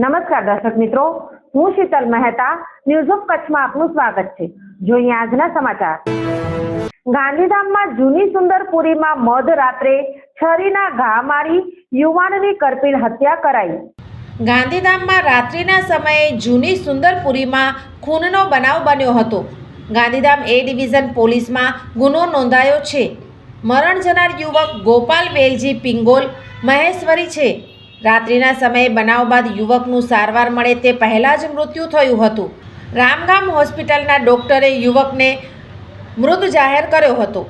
નમસ્કાર દર્શક મિત્રો, હું શીતલ મહેતા ન્યૂઝ ઓફ કચ્છમાં આપનું સ્વાગત છે. જોઈએ આજના સમાચાર. ગાંધીધામમાં જૂની સુંદરપુરીમાં મધ રાત્રે છરીના ઘા મારી યુવાનની કરપીણ હત્યા કરાઈ. ગાંધીધામમાં રાત્રિના સમયે જૂની સુંદરપુરીમાં ખૂનનો બનાવ બન્યો હતો. ગાંધીધામ એ ડિવિઝન પોલીસમાં ગુનો નોંધાયો છે. મરણ જનાર યુવક ગોપાલ વેલજી પિંગોલ મહેશ્વરી છે. રાત્રિના સમયે બનાવ બાદ યુવકનું સારવાર મળે તે પહેલાં જ મૃત્યુ થયું હતું. રામગામ હોસ્પિટલના ડોક્ટરે યુવકને મૃત જાહેર કર્યો હતો.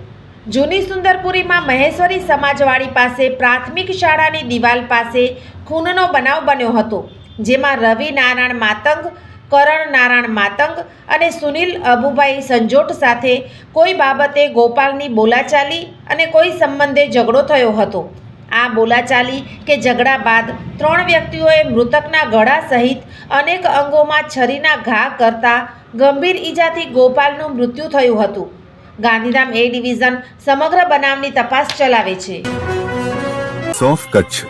જૂની સુંદરપુરીમાં મહેશ્વરી સમાજવાડી પાસે પ્રાથમિક શાળાની દિવાલ પાસે ખૂનનો બનાવ બન્યો હતો, જેમાં રવિ નારાયણ માતંગ, કરણ નારાયણ માતંગ અને સુનિલ અબુભાઈ સંજોટ સાથે કોઈ બાબતે ગોપાલની બોલાચાલી અને કોઈ સંબંધે ઝઘડો થયો હતો. આ બોલાચાલી કે ઝઘડા બાદ ત્રણ વ્યક્તિઓએ મૃતકના ગળા સહિત અનેક અંગોમાં છરીના ઘા કરતા ગંભીર ઈજાથી ગોપાલનું મૃત્યુ થયું હતું. ગાંધીધામ એ ડિવિઝન સમગ્ર બનાવની તપાસ ચલાવે છે. સોફ Kutch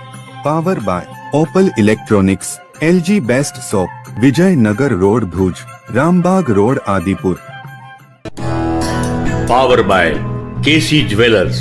power by Opal electronics LG best shop Vijaynagar road Bhuj Rambag road Adipur. Power by KC jewellers.